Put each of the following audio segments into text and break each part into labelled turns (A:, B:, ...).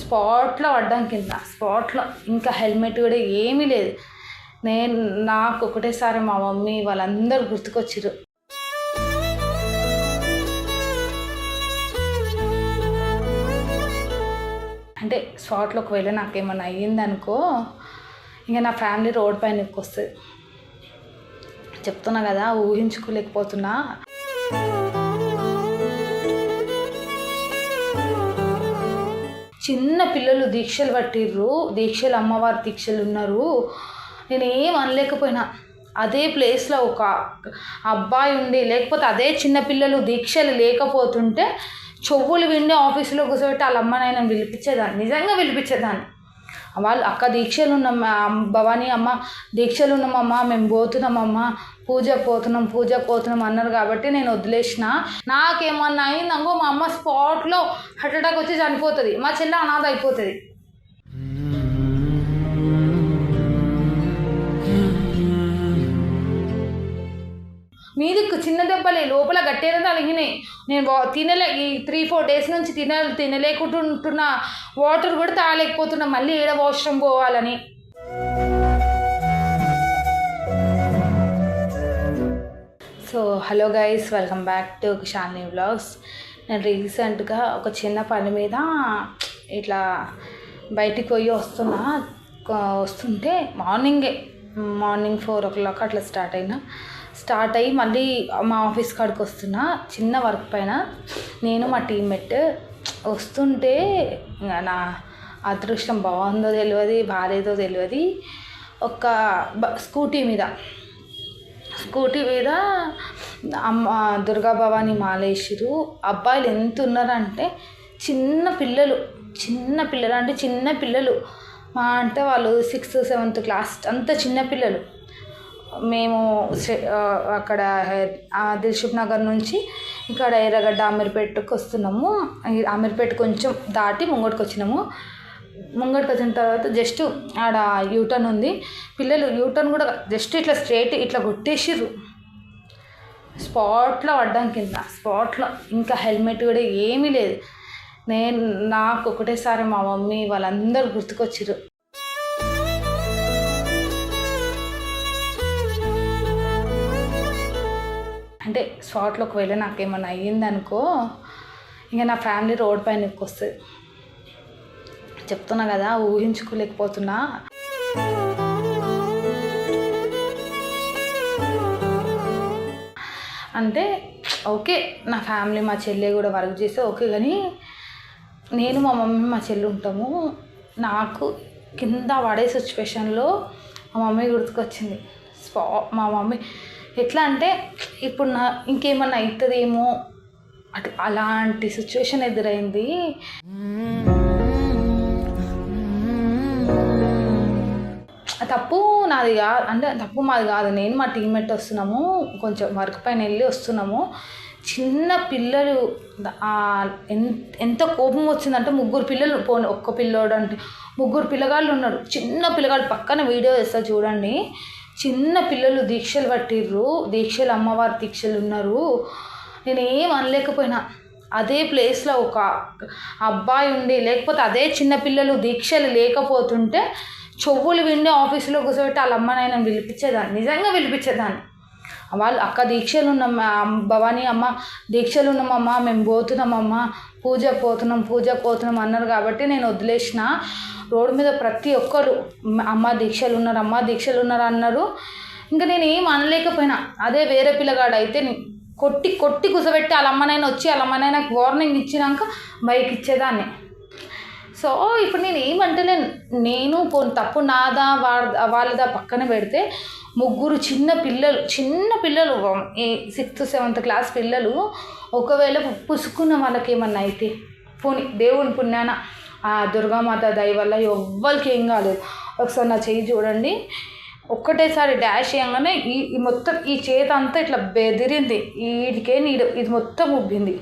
A: స్పాట్లో పడ్డాం కింద. స్పాట్లో ఇంకా హెల్మెట్ కూడా ఏమీ లేదు. నేను నాకు ఒకటేసారి మా మమ్మీ వాళ్ళందరూ గుర్తుకొచ్చారు అంటే స్పాట్లో ఒకవేళ నాకేమన్నా అయ్యిందనుకో ఇంకా నా ఫ్యామిలీ రోడ్ పైన వస్తుంది చెప్తున్నా కదా ఊహించుకోలేకపోతున్నా. చిన్న పిల్లలు దీక్షలు పట్టిర్రు. దీక్షలు అమ్మవారి దీక్షలు ఉన్నారు. నేనేం అనలేకపోయినా. అదే ప్లేస్లో ఒక అబ్బాయి ఉండి లేకపోతే అదే చిన్నపిల్లలు దీక్షలు లేకపోతుంటే చెవులు విండి ఆఫీసులో కూర్చోబెట్టి వాళ్ళ అమ్మనైనా పిలిపించేదాన్ని. నిజంగా పిలిపించేదాన్ని. వాళ్ళు అక్క దీక్షలు ఉన్నాం భవానీ అమ్మ దీక్షలు ఉన్నామమ్మా మేము పోతున్నామమ్మా పూజ పోతున్నాం పూజ పోతున్నాం అన్నారు కాబట్టి నేను వదిలేసిన. నాకేమన్నా అయిందనుకో మా అమ్మ స్పాట్లో హార్ట్ అటాక్ వచ్చి చనిపోతుంది. మా చెల్లె అనాథ అయిపోతుంది. మీది చిన్న దెబ్బలే లోపల గట్టేదో తలిగినాయి నేను తినలే ఈ త్రీ ఫోర్ డేస్ నుంచి తిన తినలేకుంటుంటున్న వాటర్ కూడా తాగలేకపోతున్నా. మళ్ళీ ఏడ వాష్రూమ్ పోవాలని. So hello guys welcome back to Shalini vlogs. నేను రీసెంట్గా ఒక చిన్న పని మీద ఇట్లా బయటికి పోయి వస్తున్నా. వస్తుంటే మార్నింగే మార్నింగ్ ఫోర్ ఓ క్లాక్ అట్లా స్టార్ట్ అయినా. స్టార్ట్ అయ్యి మళ్ళీ మా ఆఫీస్ కాడికి వస్తున్నా. చిన్న వర్క్ పైన నేను మా టీమ్మేట్ వస్తుంటే ఇంకా నా అదృష్టం బాగుందో తెలియదు బాగాలేదో తెలియదు ఒక బ- స్కూటీ మీద స్కూటీ మీద అమ్మ దుర్గా భవాని మాలేసిరు అబ్బాయిలు ఎంత ఉన్నారంటే చిన్న పిల్లలు చిన్న పిల్లలు అంటే చిన్న పిల్లలు. మా అంటే వాళ్ళు సిక్స్త్ సెవెంత్ క్లాస్ అంత చిన్న పిల్లలు. మేము అక్కడ దిల్షుక్ నగర్ నుంచి ఇక్కడ ఎర్రగడ్డ అమీర్పేటకు వస్తున్నాము. అమీర్పేట కొంచెం దాటి ముంగటికి వచ్చినాము. ముంగటికి వచ్చిన తర్వాత జస్ట్ ఆడ యూటర్న్ ఉంది. పిల్లలు యూటర్న్ కూడా జస్ట్ ఇట్లా స్ట్రైట్ ఇట్లా కొట్టేసిర్రు. స్పాట్లో పడ్డాం కింద. స్పాట్లో ఇంకా హెల్మెట్ కూడా ఏమీ లేదు. నేను నాకు ఒకటేసారి మా మమ్మీ వాళ్ళందరూ గుర్తుకొచ్చిర్రు. అంటే స్పాట్లో ఒకవేళ నాకేమన్నా అయ్యిందనుకో ఇంకా నా ఫ్యామిలీ రోడ్ పైన వస్తుంది. చెప్తున్నా కదా ఊహించుకోలేకపోతున్నా. అంటే ఓకే నా ఫ్యామిలీ మా చెల్లె కూడా వర్క్ చేస్తే ఓకే కానీ నేను మా మమ్మీ మా చెల్లి ఉంటాము. నాకు కింద పడే సిచ్యువేషన్లో మా మమ్మీ గుర్తుకొచ్చింది. స్పా మా మమ్మీ ఎట్లా అంటే ఇప్పుడు నా ఇంకేమన్నా అవుతుందేమో అటు అలాంటి సిచ్యువేషన్ ఎదురైంది. తప్పు నాది కాదు అంటే తప్పు మాది కాదు. నేను మా టీమ్మేట్ వస్తున్నాము కొంచెం వర్క్ పైన వెళ్ళి వస్తున్నాము. చిన్న పిల్లలు ఎంత కోపం వచ్చిందంటే ముగ్గురు పిల్లలు పోనీ ఒక్క పిల్లోడు అంటే ముగ్గురు పిల్లగాళ్ళు ఉన్నారు. చిన్న పిల్లగాళ్ళు పక్కన వీడియో వేస్తా చూడండి. చిన్న పిల్లలు దీక్షలు పట్టిర్రు. దీక్షలు అమ్మవారి దీక్షలు ఉన్నారు. నేనేం అనలేకపోయినా. అదే ప్లేస్లో ఒక అబ్బాయి ఉండి లేకపోతే అదే చిన్నపిల్లలు దీక్షలు లేకపోతుంటే చెవులు విండి ఆఫీసులో కూర్చోబెట్టి వాళ్ళ అమ్మ నేను పిలిపించేదాన్ని. నిజంగా పిలిపించేదాన్ని. వాళ్ళు అక్క దీక్షలు ఉన్నాం భవానీ అమ్మ దీక్షలు ఉన్నామమ్మ మేము పోతున్నామమ్మ పూజ పోతున్నాం పూజ పోతున్నాం అన్నారు కాబట్టి నేను వదిలేసిన. రోడ్డు మీద ప్రతి ఒక్కరు అమ్మ దీక్షలు ఉన్నారు అమ్మ దీక్షలు ఉన్నారు అన్నారు. ఇంకా నేను ఏం అనలేకపోయినా. అదే వేరే పిల్లగాడు అయితే కొట్టి కొట్టి కుసబెట్టి వాళ్ళ అమ్మనైనా వచ్చి వాళ్ళ అమ్మనైనా వార్నింగ్ ఇచ్చినాక బైక్ ఇచ్చేదాన్ని. సో ఇప్పుడు నేను ఏమంటలేను నేను పోను తప్పు నాదా వాళ్ళ వాళ్ళదా పక్కన పెడితే ముగ్గురు చిన్న పిల్లలు చిన్న పిల్లలు ఈ సిక్స్త్ సెవెంత్ క్లాస్ పిల్లలు ఒకవేళ పుసుకున్న వాళ్ళకి ఏమన్నా అయితే పోని దేవుని పుణ్యాన ఆ దుర్గామాత దయ వల్ల ఎవ్వరికి ఏం కాలేదు ఒకసారి నా చేయి చూడండి. ఒక్కటేసారి డాష్ చేయగానే ఈ ఈ మొత్తం ఈ చేతి అంతా ఇట్లా బెదిరింది. వీటికే నీడు. ఇది మొత్తం ఉబ్బింది.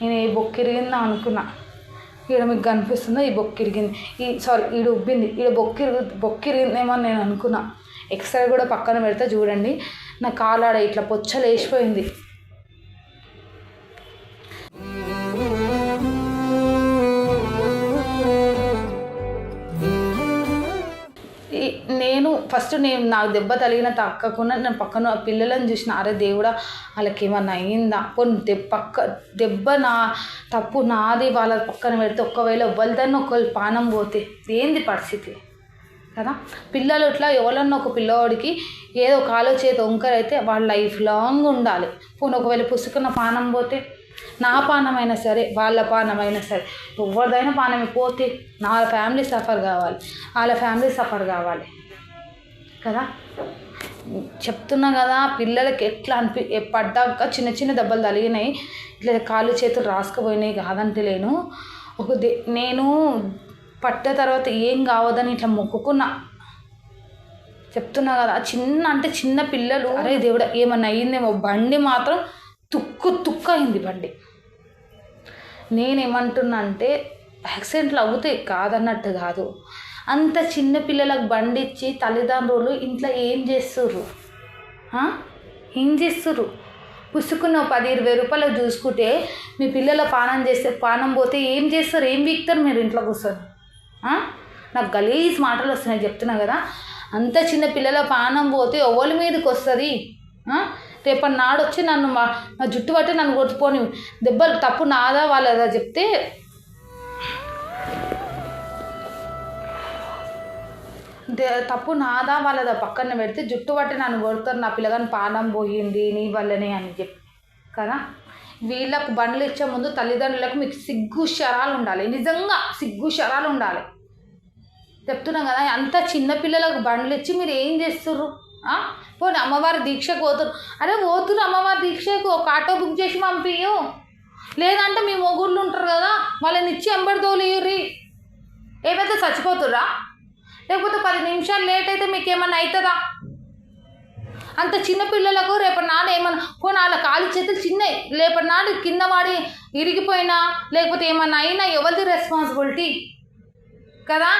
A: నేను ఏ బొక్కిరిగిందా అనుకున్నా. ఈడ మీకు కనిపిస్తుందా? ఈ బొక్కిరిగింది ఈ సారీ ఈడ ఉబ్బింది. ఈడ బొక్కిరి బొక్కిరిగిందేమో అని నేను అనుకున్నా. ఎక్స్రే కూడా పక్కన పెడితే చూడండి. నా కాలాడ ఇట్లా పొచ్చలు వేసిపోయింది ఫస్ట్ నేను నాకు దెబ్బ తగిలిన తక్కకుండా నేను పక్కన పిల్లలను చూసిన అరే దేవుడా వాళ్ళకి ఏమన్నా అయిందా? పోనీ దెబ్బ పక్క దెబ్బ నా తప్పు నాది వాళ్ళ పక్కన పెడితే ఒకవేళ ఎవరిదన్నా ఒకళ్ళు పానం పోతే ఏంది పరిస్థితి? కదా? పిల్లలు ఇట్లా ఎవరన్నా ఒక పిల్లవాడికి ఏదో కాలో చేతి వంకర అయితే వాళ్ళ లైఫ్ లాంగ్ ఉండాలి. పోనీ ఒకవేళ పుసుకున్న పానం పోతే నా పానమైనా సరే వాళ్ళ పానమైనా సరే ఎవరిదైనా పానమే పోతే నా ఫ్యామిలీ సఫర్ కావాలి. వాళ్ళ ఫ్యామిలీ సఫర్ కావాలి. కదా? చెప్తున్నా కదా పిల్లలకి ఎట్లా అనిపి పడ్డాక చిన్న చిన్న దెబ్బలు తగిలినాయి. ఇట్లా కాళ్ళు చేతులు రాసుకుపోయినాయి కాదంటలేను ఒక దే నేను పట్ట తర్వాత ఏం కావద్దని ఇట్లా మొక్కుకున్నా. చెప్తున్నా కదా చిన్న అంటే చిన్న పిల్లలు అరే దేవుడా ఏమన్నా అయ్యిందేమో. బండి మాత్రం తుక్కు తుక్కు అయింది బండి. నేనేమంటున్నా అంటే యాక్సిడెంట్లు అవుతాయి కాదన్నట్టు కాదు. అంత చిన్న పిల్లలకు బండి ఇచ్చి తల్లిదండ్రులు ఇంట్లో ఏం చేస్తుర్రు? ఏం చేస్తుర్రు? పుసుకున్న పది ఇరవై రూపాయలు చూసుకుంటే మీ పిల్లల పానం చేస్తే పానం పోతే ఏం చేస్తారు? ఏం వీక్తారు మీరు ఇంట్లో కూర్చొని? నాకు గలీజ్ మాటలు వస్తున్నాయి చెప్తున్నా కదా. అంత చిన్న పిల్లల పానం పోతే ఎవరి మీదకి వస్తుంది? రేపటి నాడు వచ్చి నన్ను మా నా జుట్టు పట్టి నన్ను కొట్టుకొని దెబ్బలు తప్పు నాదా వాళ్ళదా చెప్తే తప్పు నాదా వాళ్ళదా? పక్కన పెడితే జుట్టు పట్టి నన్ను కొడతారు నా పిల్లగాని పానం పోయింది నీ వల్లనే అని చెప్పి. కదా? వీళ్ళకు బండ్లు ఇచ్చే ముందు తల్లిదండ్రులకు మీకు సిగ్గు శరాలు ఉండాలి. నిజంగా సిగ్గు శరాలు ఉండాలి. చెప్తున్నాం కదా అంత చిన్న పిల్లలకు బండ్లు ఇచ్చి మీరు ఏం చేస్తుర్రు? పోనీ అమ్మవారి దీక్షకు పోతురు. అరే పోతురు అమ్మవారి దీక్షకు ఒక ఆటో బుక్ చేసి పంపియు లేదంటే మీ మొగుళ్ళు ఉంటారు కదా వాళ్ళని ఇచ్చి ఎంబడి తోలియుర్రి ఏమైతే చచ్చిపోతుర్రా? లేకపోతే పది నిమిషాలు లేట్ అయితే మీకు ఏమన్నా అవుతుందా అంత చిన్న పిల్లలకు రేపటి నాడు ఏమన్నా పోనీ వాళ్ళ కాలు చేతులు చిన్నవి రేపటి నాడు కింద వాడి ఇరిగిపోయినా లేకపోతే ఏమన్నా అయినా ఎవరిది రెస్పాన్సిబిలిటీ కదా?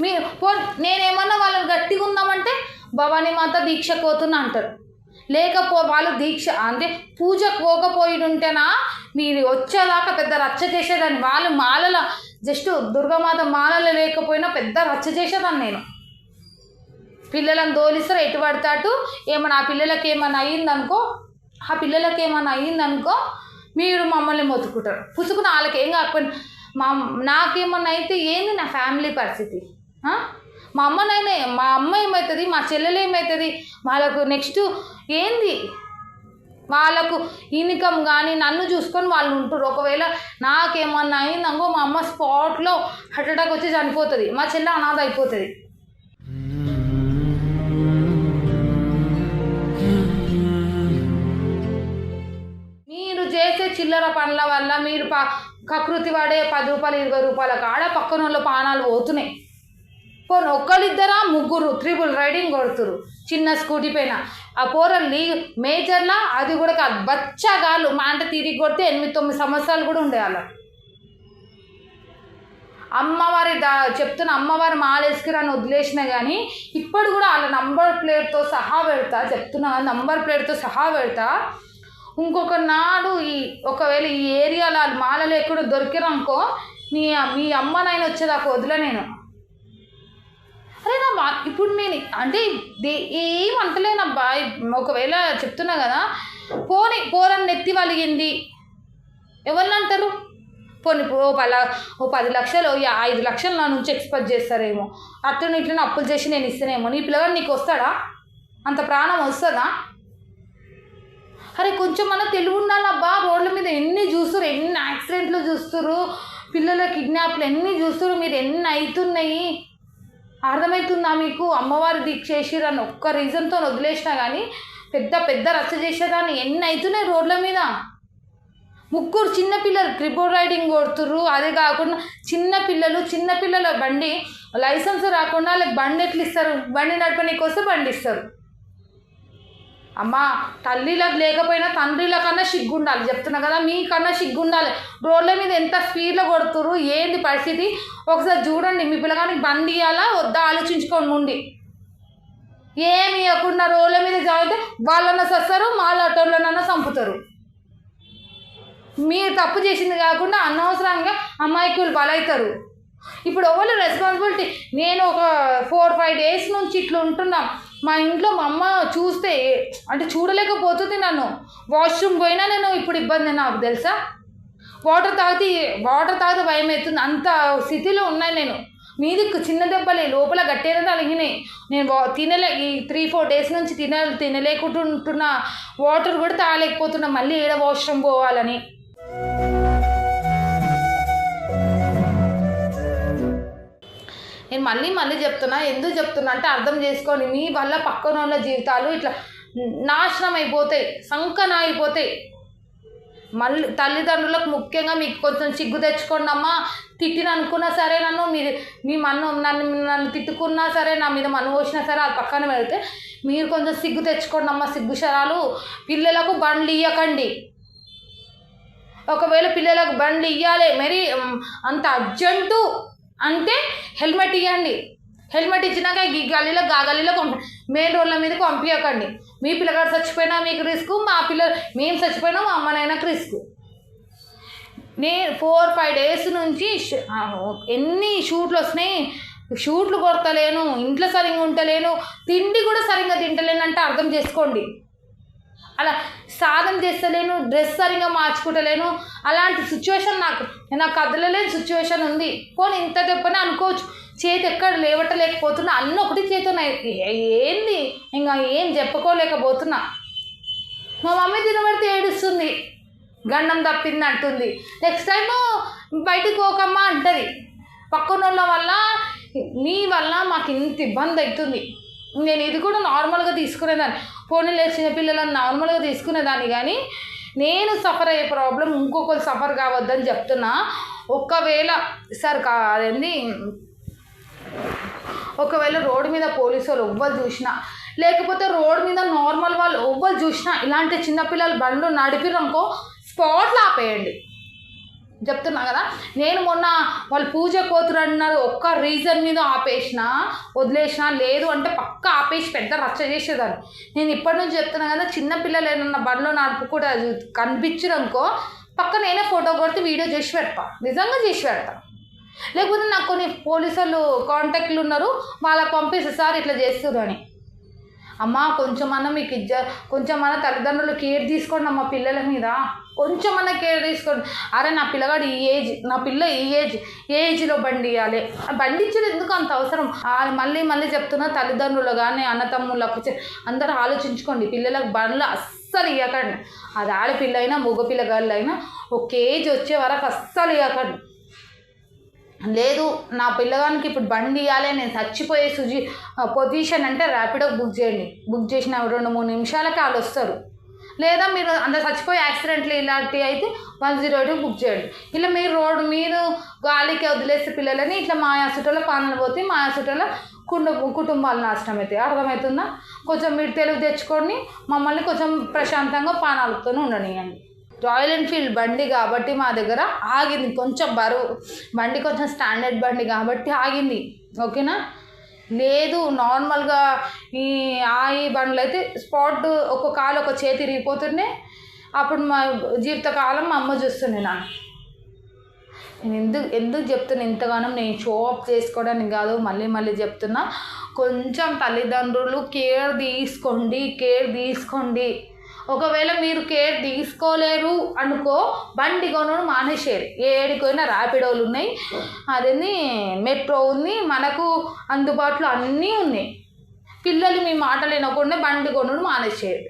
A: మీ పో నేనేమన్నా వాళ్ళని గట్టిగా ఉందామంటే భవానీ మాత దీక్షకు పోతున్నా అంటారు. లేకపో వాళ్ళు దీక్ష అంటే పూజకు పోకపోయి ఉంటేనా మీరు వచ్చేదాకా పెద్ద రచ్చ చేసేదాన్ని. వాళ్ళు మాలల జస్ట్ దుర్గామాత మాలలు లేకపోయినా పెద్ద రచ్చ చేసేదాన్ని నేను. పిల్లలను దోలిస్తారు ఎటు పడతాటు? అటు ఏమన్నా ఆ పిల్లలకి ఏమన్నా అయ్యిందనుకో ఆ పిల్లలకి ఏమన్నా అయ్యిందనుకో మీరు మమ్మల్ని మొత్తుకుంటారు. పుసుకుని వాళ్ళకి ఏం కాకపోయినా మా నాకేమన్నా అయితే ఏంది నా ఫ్యామిలీ పరిస్థితి? మా అమ్మనైనా మా అమ్మ ఏమవుతుంది మా చెల్లెలు ఏమవుతుంది వాళ్ళకు నెక్స్ట్ ఏంది? వాళ్ళకు ఇన్కమ్ కానీ నన్ను చూసుకొని వాళ్ళు ఉంటారు ఒకవేళ నాకేమన్నా అయిందనుకో మా అమ్మ స్పాట్లో హార్ట్ అటాక్ వచ్చి చనిపోతుంది. మా చెల్లె అనాథ అయిపోతుంది. మీరు చేసే చిల్లర పనుల వల్ల మీరు ప కకృతి పడే పది రూపాయలు ఇరవై రూపాయల కాడ పక్కన వాళ్ళ పానాలు పోతున్నాయి. పోను ఒక్కరిద్దరా ముగ్గురు త్రిబుల్ రైడింగ్ కొడుతురు చిన్న స్కూటీ పైన. ఆ పోరలు మేజర్లా అది కూడా కాదు. బచ్చగాళ్ళు మా అంటే తిరిగి కొడితే ఎనిమిది తొమ్మిది సంవత్సరాలు కూడా ఉండే వాళ్ళ. అమ్మవారి దా చెప్తున్న అమ్మవారి మాలేసుకురాని వదిలేసిన కానీ ఇప్పుడు కూడా వాళ్ళ నంబర్ ప్లేట్తో సహా పెడతా చెప్తున్నా నంబర్ ప్లేట్తో సహా పెడతా. ఇంకొక నాడు ఈ ఒకవేళ ఈ ఏరియాలో వాళ్ళు మాలలు లేకుండా దొరికిరనుకో మీ మీ అమ్మ నాయన వచ్చేదాకా వదిలే నేను. అరే నా మా ఇప్పుడు నేను అంటే దే- ఏం అంటలేనబ్బా ఒకవేళ చెప్తున్నా కదా పోని పోరని నెత్తి వలిగింది. ఎవరిని అంటారు? పోనీ ఓ పల ఓ పది లక్షలు ఐదు లక్షలు నా నుంచి ఎక్స్పెక్ట్ చేస్తారేమో. అట్లనే ఇట్లనే అప్పులు చేసి నేను ఇస్తానేమో. నీ పిల్లగాడు నీకు వస్తాడా? అంత ప్రాణం వస్తుందా? అరే కొంచెం మన తెలివి ఉండాలబ్బా రోడ్ల మీద ఎన్ని చూస్తారు ఎన్ని యాక్సిడెంట్లు చూస్తారు పిల్లల కిడ్నాప్లు ఎన్ని చూస్తారు మీరు ఎన్ని అవుతున్నాయి? అర్థమవుతుందా మీకు? అమ్మవారి దీక్ష చేసిరని ఒక్క రీజన్తో వదిలేసినా కానీ పెద్ద పెద్ద రచ్చ చేసేదాన్ని ఎన్ని అవుతున్నాయి రోడ్ల మీద? ముగ్గురు చిన్నపిల్లలు ట్రిపుల్ రైడింగ్ కొడుతుర్రు. అదే కాకుండా చిన్నపిల్లలు చిన్నపిల్లల బండి లైసెన్స్ రాకుండా వాళ్ళకి బండి ఎట్లా ఇస్తారు? బండి నడపనీకి వస్తే బండి ఇస్తారు. అమ్మా తల్లిలకు లేకపోయినా తండ్రిల కన్నా సిగ్గుండాలి. చెప్తున్నా కదా మీకన్నా సిగ్గుండాలి. రోడ్ల మీద ఎంత స్పీడ్లో కొడుతురు ఏంది పరిస్థితి? ఒకసారి చూడండి మీ పిల్లగానికి బండి ఇవ్వాలా వద్దా ఆలోచించుకోండి ఉండి. ఏమి ఇవ్వకుండా రోడ్ల మీద చదివితే వాళ్ళన్న సస్తారు మాలాటోళ్ళనన్నా చంపుతారు. మీరు తప్పు చేసింది కాకుండా అనవసరంగా అమాయకులు బలవుతారు ఇప్పుడు ఎవరు రెస్పాన్సిబిలిటీ నేను ఒక ఫోర్ ఫైవ్ డేస్ నుంచి ఇట్లా ఉంటున్నాం. మా ఇంట్లో మా అమ్మ చూస్తే అంటే చూడలేకపోతుంది నన్ను. వాష్రూమ్ పోయినా నేను ఇప్పుడు ఇబ్బంది నాకు తెలుసా? వాటర్ తాగితే వాటర్ తాగితే భయం అవుతుంది అంత స్థితిలో ఉన్నాయి నేను. మీది చిన్న దెబ్బలే లోపల గట్టేరని తలిగినాయి నేను వా తినలే ఈ త్రీ ఫోర్ డేస్ నుంచి తిన తినలేకుంటున్న వాటర్ కూడా తాగలేకపోతున్నా మళ్ళీ ఏడ వాష్రూమ్ పోవాలని? నేను మళ్ళీ మళ్ళీ చెప్తున్నా ఎందుకు చెప్తున్నా అంటే అర్థం చేసుకొని మీ వల్ల పక్కన వాళ్ళ జీవితాలు ఇట్లా నాశనం అయిపోతాయి సంకన అయిపోతాయి. మళ్ళీ తల్లిదండ్రులకు ముఖ్యంగా మీకు కొంచెం సిగ్గు తెచ్చుకోండి అమ్మా. తిట్టిన అనుకున్నా సరే నన్ను మీరు మీ మన్ను నన్ను నన్ను తిట్టుకున్నా సరే నా మీద మన్ను పోసినా సరే అది పక్కన పెడితే మీరు కొంచెం సిగ్గు తెచ్చుకోండి అమ్మా సిగ్గు శరాలు. పిల్లలకు బండ్లు ఇవ్వకండి ఒకవేళ పిల్లలకు బండ్లు ఇవ్వాలి మరి అంత అర్జెంటు అంటే హెల్మెట్ ఇవ్వండి హెల్మెట్ ఇచ్చినాక ఈ గల్లీలో గా గల్లీలో పంపి మెయిన్ రోడ్ల మీదకి పంపించకండి మీ పిల్లగాడు చచ్చిపోయినా మీకు రిస్క్ మా పిల్లలు మేము చచ్చిపోయినా మా అమ్మనైనాకు రిస్క్. నేను ఫోర్ ఫైవ్ డేస్ నుంచి ఎన్ని షూట్లు వస్తున్నాయి? షూట్లు కొడతలేను ఇంట్లో సరిగ్గా ఉంటలేను తిండి కూడా సరిగ్గా తింటలేను అంటే అర్థం చేసుకోండి. అలా సాధన చేస్తలేను డ్రెస్ సరిగా మార్చుకుంటలేను. అలాంటి సిచ్యువేషన్ నాకు నాకు కదలలేని సిచ్యువేషన్ ఉంది. పోనీ ఇంత దెబ్బనే అనుకోవచ్చు. చేతి ఎక్కడ లేవటలేకపోతున్నా అన్న ఒకటి చేతున్నాయి ఏంది? ఇంకా ఏం చెప్పుకోలేకపోతున్నా మా మమ్మీ తినబడితే ఏడుస్తుంది. గండం తప్పింది అంటుంది నెక్స్ట్ టైం బయటికి పోకమ్మా అంటది. పక్కన వాళ్ళ వల్ల నీ వల్ల మాకు ఇంత ఇబ్బంది అవుతుంది నేను ఇది కూడా నార్మల్గా తీసుకునేదాన్ని. పోనీ లేచిన చిన్నపిల్లలను నార్మల్గా తీసుకునేదాన్ని కానీ నేను సఫర్ అయ్యే ప్రాబ్లం ఇంకొకరు సఫర్ కావద్దని చెప్తున్నా. ఒకవేళ సార్ కాదండి ఒకవేళ రోడ్డు మీద పోలీసు వాళ్ళు ఎవ్వరు చూసినా లేకపోతే రోడ్డు మీద నార్మల్ వాళ్ళు ఎవ్వరు చూసినా ఇలాంటి చిన్నపిల్లలు బండ్లు నడిపిరనుకో స్పాట్లు ఆపేయండి. చెప్తున్నా కదా? నేను మొన్న వాళ్ళు పూజ కోతురు అన్నారు ఒక్క రీజన్ మీద ఆపేసిన వదిలేసిన లేదు అంటే పక్క ఆపేసి పెద్ద రచ్చ చేసేదాన్ని. నేను ఇప్పటి నుంచి చెప్తున్నా కదా చిన్న పిల్లలు ఏమన్నా బండ్లో నడుపు కూడా కనిపించరనుకో పక్క నేనే ఫోటో కొడితే వీడియో చేసి పెడతా. నిజంగా చేసి పెడతా. లేకపోతే నాకు కొన్ని పోలీసులు కాంటాక్ట్లు ఉన్నారు వాళ్ళకి పంపిస్తే సార్ ఇట్లా చేస్తున్నారు అని. అమ్మ కొంచెమన్నా మీకు ఇజ్జ కొంచెమన్నా తల్లిదండ్రులు కేర్ తీసుకోండి అమ్మ పిల్లల మీద. కొంచెమన్నా కేర్ తీసుకోండి. అరే నా పిల్లగాడు ఈ ఏజ్ నా పిల్ల ఈ ఏజ్ ఏ ఏజ్లో బండి ఇవ్వాలి ఆ బండి ఇచ్చేది ఎందుకు అంత అవసరం? మళ్ళీ మళ్ళీ చెప్తున్నా తల్లిదండ్రులు కానీ అన్నతమ్ములకు అందరూ ఆలోచించుకోండి. పిల్లలకు బండ్లు అస్సలు ఇవ్వకండి అది ఆడపిల్ల అయినా మగ పిల్లగాళ్ళు అయినా ఒక ఏజ్ వచ్చే వరకు అస్సలు ఇవ్వకండి లేదు నా పిల్లగానికి ఇప్పుడు బండి ఇవ్వాలి నేను చచ్చిపోయే సుజి పొజిషన్ అంటే ర్యాపిడో బుక్ చేయండి. బుక్ చేసిన రెండు మూడు నిమిషాలకి వాళ్ళు వస్తారు. లేదా మీరు అంత చచ్చిపోయే యాక్సిడెంట్లు ఇలాంటివి అయితే వన్ జీరో ఎయిట్ బుక్ చేయండి. ఇలా మీరు రోడ్డు మీద గాలికి వదిలేస్తే పిల్లలని ఇట్లా మా హాస్పిటల్లో పానలు పోతే మా హాస్పిటల్లో కుండ కుటుంబాలు నాశనం అవుతాయి. అర్థమవుతుందా? కొంచెం మీరు తెలివి తెచ్చుకొని మమ్మల్ని కొంచెం ప్రశాంతంగా పానాలతో ఉండనియండి. రాయల్ ఎన్ఫీల్డ్ బండి కాబట్టి మా దగ్గర ఆగింది. కొంచెం బరువు. బండి కొంచెం స్టాండర్డ్ బండి కాబట్టి ఆగింది. ఓకేనా? లేదు నార్మల్గా ఈ ఆ ఈ బండ్లు అయితే స్పాట్ ఒక కాలు ఒక చేతి ఇరిగిపోతున్నాయి అప్పుడు మా జీవితకాలం మా అమ్మ చూస్తుంది నా నేను ఎందుకు ఎందుకు చెప్తున్నా ఇంతగానో? నేను షో అప్ చేసుకోవడానికి కాదు మళ్ళీ మళ్ళీ చెప్తున్నా. కొంచెం తల్లిదండ్రులు కేర్ తీసుకోండి కేర్ తీసుకోండి. ఒకవేళ మీరు కేర్ తీసుకోలేరు అనుకో బండి కొనడం మానేసేరు. ఏడికైనా ర్యాపిడోలు ఉన్నాయి. అదేంది మెట్రో ఉంది మనకు అందుబాటులో అన్నీ ఉన్నాయి. పిల్లలు మీ మాటలు వినకుండా బండి కొనడం మానేసేరు.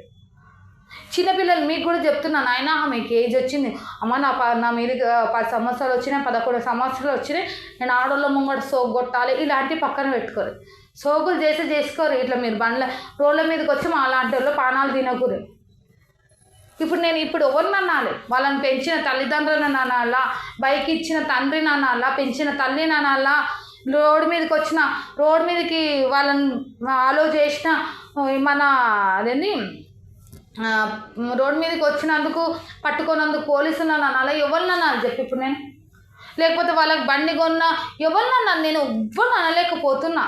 A: చిన్నపిల్లలు మీకు కూడా చెప్తున్నాను ఆయన మీకు ఏజ్ వచ్చింది. అమ్మ నా ప నా మీద పది సంవత్సరాలు వచ్చినాయి పదకొండు సంవత్సరాలు వచ్చినాయి నేను ఆడోళ్ళ ముంగట సోగు కొట్టాలి ఇలాంటివి పక్కన పెట్టుకోరు. సోగులు చేసి చేసుకోరు. ఇట్లా మీరు బండ్ల రోడ్ల మీదకి వచ్చి మా అలాంటి వాళ్ళు పానాలు తినకూరు ఇప్పుడు నేను ఇప్పుడు ఎవరిని అనాలి వాళ్ళని పెంచిన తల్లిదండ్రులను అనాలా బైక్ ఇచ్చిన తండ్రిని అనాలా పెంచిన తల్లిని అనాలా రోడ్డు మీదకి వచ్చిన రోడ్డు మీదకి వాళ్ళని ఆలో చేసిన మన అదేంటి రోడ్డు మీదకి వచ్చినందుకు పట్టుకున్నందుకు పోలీసులను అనాలా ఎవరిని అనాలి చెప్పి ఇప్పుడు నేను? లేకపోతే వాళ్ళకి బండి కొన్నా ఎవరిని అన్నాను నేను ఎవ్వరిని అనలేకపోతున్నా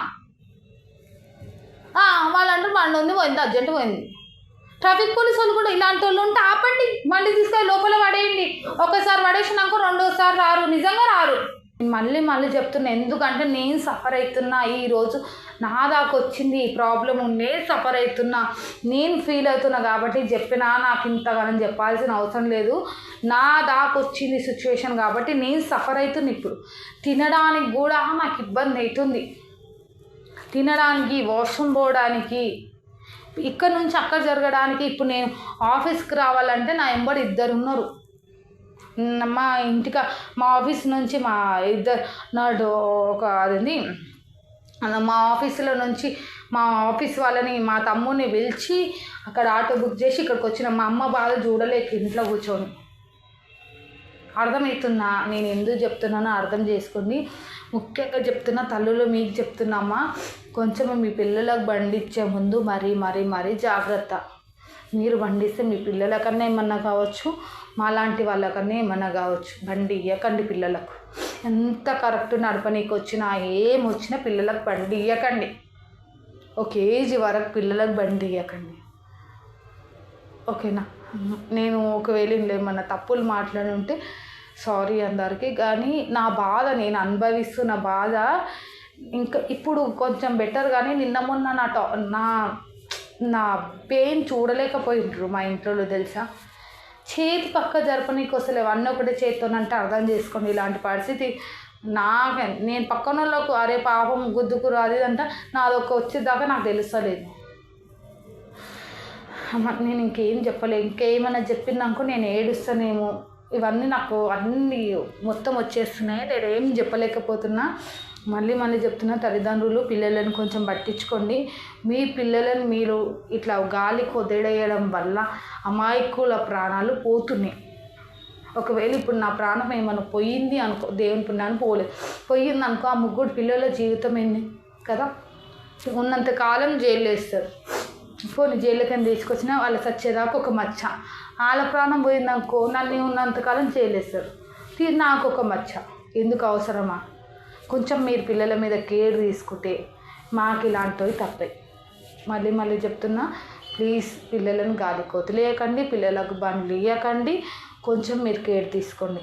A: ఆ, వాళ్ళంటే బండి ఉంది పోయింది అర్జెంట్ పోయింది. ట్రాఫిక్ పోలీసు వాళ్ళు కూడా ఇలాంటి వాళ్ళు ఉంటే ఆపండి. మళ్ళీ తీసుకొని లోపల పడేయండి. ఒకసారి పడేసినాక రెండోసారి రారు. నిజంగా రారు. మళ్ళీ మళ్ళీ చెప్తున్నా ఎందుకంటే నేను సఫర్ అవుతున్నా ఈరోజు నా దాకా వచ్చింది ఈ ప్రాబ్లం నేను సఫర్ అవుతున్నా నేను ఫీల్ అవుతున్నా కాబట్టి చెప్పినా నాకు ఇంతగానం చెప్పాల్సిన అవసరం లేదు. నా దాకా వచ్చింది సిచ్యువేషన్ కాబట్టి నేను సఫర్ అవుతున్నా ఇప్పుడు. తినడానికి కూడా నాకు ఇబ్బంది అవుతుంది. తినడానికి వాష్రూమ్ పోవడానికి ఇక్కడ నుంచి అక్కడ జరగడానికి ఇప్పుడు నేను ఆఫీస్కి రావాలంటే నా ఎంబడి ఇద్దరు ఉన్నారు. మా ఇంటికి మా ఆఫీస్ నుంచి మా ఇద్దరు నాడు ఒక అదేంది మా ఆఫీసులో నుంచి మా ఆఫీస్ వాళ్ళని మా తమ్ముడిని పిలిచి అక్కడ ఆటో బుక్ చేసి ఇక్కడికి వచ్చిన మా అమ్మ బాధ చూడలేక ఇంట్లో కూర్చొని. అర్థమవుతున్నా నేను ఎందుకు చెప్తున్నానో అర్థం చేసుకోండి. ముఖ్యంగా చెప్తున్నా తల్లులు మీకు చెప్తున్నామా? కొంచెం మీ పిల్లలకు బండి ఇచ్చే ముందు మరీ మరీ మరీ జాగ్రత్త. మీరు బండి ఇస్తే మీ పిల్లలకన్నా ఏమన్నా కావచ్చు మాలాంటి వాళ్ళకన్నా ఏమన్నా కావచ్చు. బండి ఇవ్వకండి పిల్లలకు. ఎంత కరెక్ట్ నడపనీకి వచ్చినా ఏం వచ్చినా పిల్లలకు బండి ఇవ్వకండి ఒక ఏజ్ వరకు పిల్లలకు బండి ఇవ్వకండి ఓకేనా? నేను ఒకవేళ ఏమన్నా తప్పులు మాట్లాడి ఉంటే సారీ అందరికీ కానీ నా బాధ నేను అనుభవిస్తున్న బాధ ఇంకా ఇప్పుడు కొంచెం బెటర్ కానీ నిన్న మొన్న నా టా నా నా పెయిన్ చూడలేకపోయిండ్రు మా ఇంట్లో తెలుసా? చేతి పక్క జరపనీకి వస్తలేవు అన్నీ ఒకటే చేతితోనంటే అర్థం చేసుకోండి ఇలాంటి పరిస్థితి. నాకు నేను పక్కన వాళ్ళకు అరే పాపం గుద్దుకురు అది అంట నాదొక వచ్చేదాకా నాకు తెలుస్తలేదు. నేను ఇంకేం చెప్పలేదు ఇంకేమైనా చెప్పిందనుకో నేను ఏడుస్తానేమో. ఇవన్నీ నాకు అన్నీ మొత్తం వచ్చేస్తున్నాయి. నేను ఏం చెప్పలేకపోతున్నా. మళ్ళీ మళ్ళీ చెప్తున్నా తల్లిదండ్రులు పిల్లలను కొంచెం పట్టించుకోండి. మీ పిల్లలను మీరు ఇట్లా గాలి వదిలేయడం వల్ల అమాయకుల ప్రాణాలు పోతున్నాయి. ఒకవేళ ఇప్పుడు నా ప్రాణం ఏమైనా పోయింది అనుకో దేవుని పుణ్యాన్ని పోలేదు. పోయింది అనుకో ఆ ముగ్గురు పిల్లల జీవితం ఏంది కదా? ఉన్నంత కాలం జైలు వేస్తారు. పోనీ జైలుకని తీసుకొచ్చినా వాళ్ళు చచ్చేదాకా ఒక మచ్చ. వాళ్ళ ప్రాణం పోయిందనుకో నన్ను ఉన్నంతకాలం జైలు నాకు ఒక మచ్చ. ఎందుకు అవసరమా? కొంచెం మీరు పిల్లల మీద కేర్ తీసుకుంటే మాకు ఇలాంటివి తప్పాయి. మళ్ళీ మళ్ళీ చెప్తున్నా ప్లీజ్ పిల్లలను గాలికి వదిలేయకండి పిల్లలకు బండ్లు ఇవ్వకండి కొంచెం మీరు కేర్ తీసుకోండి.